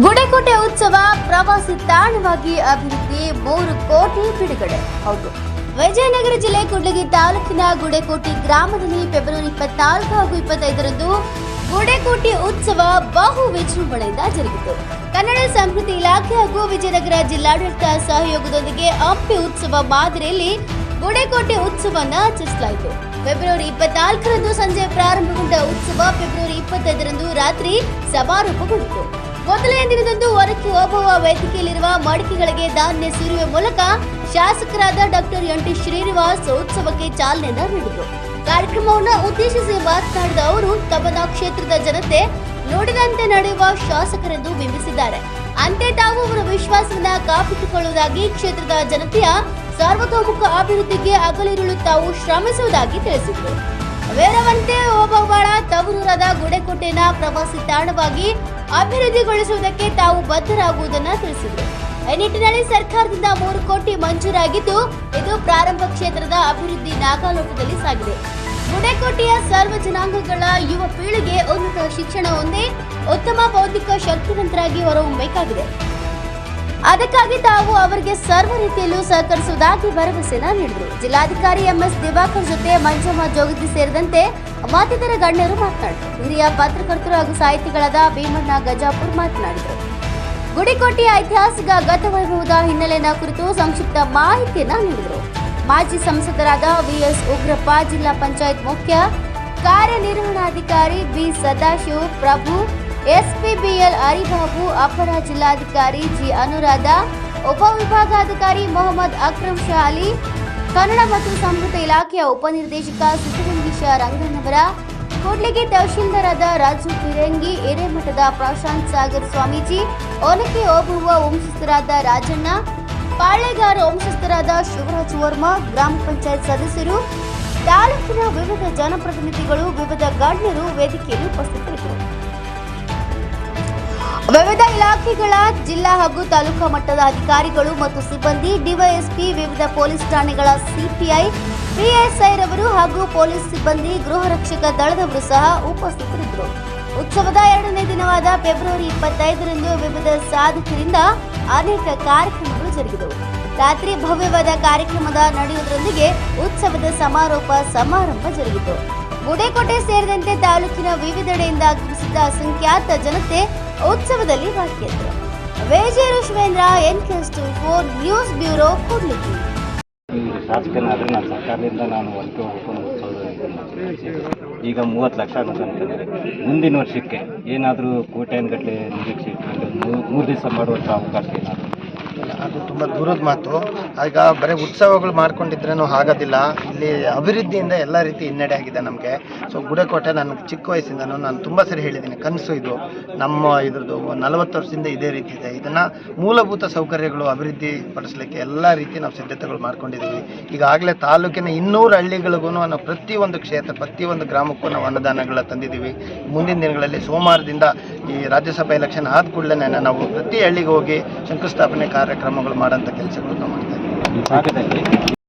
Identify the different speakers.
Speaker 1: ಗುಡೆಕೋಟೆ ಉತ್ಸವ ಪ್ರವಾಸಿ ತಾಣವಾಗಿ ಅಭಿವೃದ್ಧಿ ಮೂರು ಕೋಟಿ ಬಿಡುಗಡೆ. ಹೌದು. ವಿಜಯನಗರ ಜಿಲ್ಲೆ ಕೂಡ್ಲಿಗಿ ತಾಲೂಕಿನ ಗುಡೆಕೋಟೆ ಗ್ರಾಮದಲ್ಲಿ ಫೆಬ್ರವರಿ ಇಪ್ಪತ್ನಾಲ್ಕು ಹಾಗೂ ಇಪ್ಪತ್ತೈದರಂದು ಗುಡೆಕೋಟೆ ಉತ್ಸವ ಬಹು ವಿಜೃಂಭಣೆಯಿಂದ ಜರುಗಿತು. ಕನ್ನಡ ಸಂಸ್ಕೃತಿ ಇಲಾಖೆ ಹಾಗೂ ವಿಜಯನಗರ ಜಿಲ್ಲಾಡಳಿತ ಸಹಯೋಗದೊಂದಿಗೆ ಹಂಪಿ ಉತ್ಸವ ಮಾದರಿಯಲ್ಲಿ ಗುಡೆಕೋಟೆ ಉತ್ಸವವನ್ನು ಆಚರಿಸಲಾಯಿತು ಫೆಬ್ರವರಿ ಇಪ್ಪತ್ನಾಲ್ಕರಂದು ಸಂಜೆ ಪ್ರಾರಂಭಗೊಂಡ ಉತ್ಸವ ಫೆಬ್ರವರಿ ಇಪ್ಪತ್ತೈದರಂದು ರಾತ್ರಿ ಸಮಾರೋಪಗೊಂಡಿತು ಮೊದಲನೇ ದಿನದಂದು ಹೊರಕ್ಕೆ ಹೋಗುವ ವೇದಿಕೆಯಲ್ಲಿರುವ ಮಡಿಕೆಗಳಿಗೆ ಧಾನ್ಯ ಸುರಿಯುವ ಮೂಲಕ ಶಾಸಕರಾದ ಡಾಕ್ಟರ್ ಎನ್ ಟಿ ಶ್ರೀನಿವಾಸ್ ಉತ್ಸವಕ್ಕೆ ಚಾಲನೆ ನೀಡಿದರು. ಕಾರ್ಯಕ್ರಮವನ್ನು ಉದ್ದೇಶಿಸಿ ಮಾತನಾಡಿದ ಅವರು ತಮ್ಮದ ಕ್ಷೇತ್ರದ ಜನತೆ ನೋಡಿದಂತೆ ನಡೆಯುವ ಶಾಸಕರೆಂದು ಬಿಂಬಿಸಿದ್ದಾರೆ. ಅಂತೆ ತಾವು ಅವರ ವಿಶ್ವಾಸವನ್ನ ಕಾಪಿಟ್ಟುಕೊಳ್ಳುವುದಾಗಿ ಕ್ಷೇತ್ರದ ಜನತೆಯ ಸಾರ್ವತೋಮುಖ ಅಭಿವೃದ್ಧಿಗೆ ಅಗಲಿರುಳು ತಾವು ಶ್ರಮಿಸುವುದಾಗಿ ತಿಳಿಸಿದರು. ವೇರವಂತೆ ಓಬವ್ವಾಳ ತವರೂರದ ಗುಡೆಕೋಟೆನ ಪ್ರವಾಸಿ ತಾಣವಾಗಿ ಅಭಿವೃದ್ಧಿಗೊಳಿಸುವುದಕ್ಕೆ ತಾವು ಬದ್ಧರಾಗುವುದನ್ನು ತಿಳಿಸಿದರು ಈ ನಿಟ್ಟಿನಲ್ಲಿ ಸರ್ಕಾರದಿಂದ ಮೂರು ಕೋಟಿ ಮಂಜೂರಾಗಿದ್ದು, ಇದು ಪ್ರಾರಂಭ ಕ್ಷೇತ್ರದ ಅಭಿವೃದ್ಧಿ ನಾಗಾಲೋಟದಲ್ಲಿ ಸಾಗಿದೆ. ಗುಡೆಕೋಟೆಯ ಸರ್ವ ಜನಾಂಗಗಳ ಯುವ ಪೀಳಿಗೆ ಉನ್ನತ ಶಿಕ್ಷಣ ಹೊಂದಿ ಉತ್ತಮ ಬೌದ್ಧಿಕ ಶಕ್ತಿವಂತರಾಗಿ ಹೊರಹೊಮ್ಮಬೇಕಾಗಿದೆ ಅದಕ್ಕಾಗಿ ತಾವು ಅವರಿಗೆ ಸರ್ವ ರೀತಿಯಲ್ಲೂ ಸಹಕರಿಸುವುದಾಗಿ ಭರವಸೆನ ನೀಡಿದರು ಜಿಲ್ಲಾಧಿಕಾರಿ ಎಂಎಸ್ ದಿವಾಕರ್ ಜೊತೆ ಮಂಜಮ್ಮ ಜೋಗತಿ ಸೇರಿದಂತೆ ಮತ್ತಿತರ ಗಣ್ಯರು ಮಾತನಾಡಿದರು. ಹಿರಿಯ ಪತ್ರಕರ್ತರು ಹಾಗೂ ಸಾಹಿತಿಗಳಾದ ಭೀಮಣ್ಣ ಗಜಾಪುರ್ ಮಾತನಾಡಿದರು. ಗುಡಿಕೋಟೆಯ ಐತಿಹಾಸಿಕ ಗತವೈಭವದ ಹಿನ್ನೆಲೆಯ ಕುರಿತು ಸಂಕ್ಷಿಪ್ತ ಮಾಹಿತಿಯನ್ನ ನೀಡಿದರು. ಮಾಜಿ ಸಂಸದರಾದ ವಿಎಸ್ ಉಗ್ರಪ್ಪ, ಜಿಲ್ಲಾ ಪಂಚಾಯತ್ ಮುಖ್ಯ ಕಾರ್ಯನಿರ್ವಹಣಾಧಿಕಾರಿ ಬಿ ಸದಾಶಿವ್ ಪ್ರಭು ಎಸ್ಪಿಬಿಎಲ್ ಅರಿಬಾಬು ಅಪರ ಜಿಲ್ಲಾಧಿಕಾರಿ ಜಿ ಅನುರಾಧ ಉಪವಿಭಾಗಾಧಿಕಾರಿ ಮೊಹಮ್ಮದ್ ಅಕ್ರಮ್ ಶಾ ಅಲಿ ಕನ್ನಡ ಮತ್ತು ಸಂಸ್ಕೃತಿ ಇಲಾಖೆಯ ಉಪನಿರ್ದೇಶಕ ಸಿದ್ದಲಿಂಗೇಶ ರಂಗನವರ ಕೂಡ್ಲಿಗಿ ತಹಶೀಲ್ದಾರಾದ ರಾಜು ಕಿರಂಗಿ, ಹಿರೇಮಠದ ಪ್ರಶಾಂತ್ ಸಾಗರ್ ಸ್ವಾಮೀಜಿ ಒನಕೆ ಓಬುವ ವಂಶಸ್ಥರಾದ ರಾಜಣ್ಣ, ಪಾಳೆಗಾರ ವಂಶಸ್ಥರಾದ ಶಿವರಾಜ್ ವರ್ಮಾ, ಗ್ರಾಮ ಪಂಚಾಯತ್ ಸದಸ್ಯರು, ತಾಲೂಕಿನ ವಿವಿಧ ಜನಪ್ರತಿನಿಧಿಗಳು, ವಿವಿಧ ಗಣ್ಯರು ವೇದಿಕೆಯಲ್ಲಿ ಉಪಸ್ಥಿತರಿದ್ದರು. ವಿವಿಧ ಇಲಾಖೆಗಳ ಜಿಲ್ಲಾ ಹಾಗೂ ತಾಲೂಕಾ ಮಟ್ಟದ ಅಧಿಕಾರಿಗಳು ಮತ್ತು ಸಿಬ್ಬಂದಿ, ಡಿವೈಎಸ್ಪಿ, ವಿವಿಧ ಪೊಲೀಸ್ ಠಾಣೆಗಳ ಸಿಪಿಐ, ಪಿಎಸ್ಐ ರವರು ಹಾಗೂ ಪೊಲೀಸ್ ಸಿಬ್ಬಂದಿ, ಗೃಹ ರಕ್ಷಕ ದಳದವರು ಸಹ ಉಪಸ್ಥಿತರಿದ್ದರು. ಉತ್ಸವದ ಎರಡನೇ ದಿನವಾದ ಫೆಬ್ರವರಿ ಇಪ್ಪತ್ತೈದರಂದು ವಿವಿಧ ಸಾಧಕರಿಂದ ಅನೇಕ ಕಾರ್ಯಕ್ರಮಗಳು ಜರುಗಿದವು. ರಾತ್ರಿ ಭವ್ಯವಾದ ಕಾರ್ಯಕ್ರಮದ ನಡೆಯುವುದರೊಂದಿಗೆ ಉತ್ಸವದ ಸಮಾರೋಪ ಸಮಾರಂಭ ಜರುಗಿತು. ಗುಡೇಕೋಟೆ ಸೇರಿದಂತೆ ತಾಲೂಕಿನ ವಿವಿಧೆಡೆಯಿಂದ ಆಗಮಿಸಿದ್ದ ಅಸಂಖ್ಯಾತ ಜನತೆ ಉತ್ಸವದಲ್ಲಿ ಭಾಗಿಯಾದರು. ವೇಜೆ Rishavendra N four news bureau Kudligi
Speaker 2: ಶಾಸಕನಾದರೆ ನಾನು ಸರ್ಕಾರದಿಂದ ನಾನು ಅನ್ನೋ ಉತ್ಸವದ ಈಗ ಮೂವತ್ತು ಲಕ್ಷ ಅನ್ನೋದಂತಂದರೆ ಮುಂದಿನ ವರ್ಷಕ್ಕೆ ಏನಾದರೂ ಕೋಟ್ಯಾನುಗಟ್ಟಲೆ ನಿರೀಕ್ಷೆ ಇಟ್ಕೊಂಡು ಮೂರು ದಿವಸ ಮಾಡುವಂಥ ಅವಕಾಶ ಏನಾದರೂ
Speaker 3: ಅದು ತುಂಬ ದೂರದ ಮಾತು. ಈಗ ಬರೀ ಉತ್ಸವಗಳು ಮಾಡ್ಕೊಂಡಿದ್ರೇನು ಆಗೋದಿಲ್ಲ. ಇಲ್ಲಿ ಅಭಿವೃದ್ಧಿಯಿಂದ ಎಲ್ಲ ರೀತಿ ಹಿನ್ನಡೆ ಆಗಿದೆ ನಮಗೆ. ಸೊ ಗುಡಕೋಟೆ ನನಗೆ ಚಿಕ್ಕ ವಯಸ್ಸಿಂದನೂ ನಾನು ತುಂಬ ಸರಿ ಹೇಳಿದ್ದೀನಿ. ಕನಸು ಇದು. ನಮ್ಮ ಇದ್ರದ್ದು ನಲವತ್ತು ವರ್ಷದಿಂದ ಇದೇ ರೀತಿ ಇದೆ. ಇದನ್ನು ಮೂಲಭೂತ ಸೌಕರ್ಯಗಳು ಅಭಿವೃದ್ಧಿ ಪಡಿಸ್ಲಿಕ್ಕೆ ಎಲ್ಲ ರೀತಿ ನಾವು ಸಿದ್ಧತೆಗಳು ಮಾಡ್ಕೊಂಡಿದ್ದೀವಿ. ಈಗಾಗಲೇ ತಾಲೂಕಿನ ಇನ್ನೂರು ಹಳ್ಳಿಗಳಿಗೂ ನಾವು ಪ್ರತಿಯೊಂದು ಕ್ಷೇತ್ರ, ಪ್ರತಿಯೊಂದು ಗ್ರಾಮಕ್ಕೂ ನಾವು ಅನ್ನದಾನಗಳ ತಂದಿದ್ದೀವಿ. ಮುಂದಿನ ದಿನಗಳಲ್ಲಿ ಸೋಮವಾರದಿಂದ ಈ ರಾಜ್ಯಸಭಾ ಎಲೆಕ್ಷನ್ ಆದ ಕೂಡಲೇ ನಾವು ಪ್ರತಿ ಹಳ್ಳಿಗೆ ಹೋಗಿ ಶಂಕುಸ್ಥಾಪನೆ ಕಾರ್ಯಕ್ರಮಗಳು ಮಾಡೋಂಥ ಕೆಲಸಗಳು ನಾವು ಮಾಡ್ತಾ ಇದ್ದೀವಿ.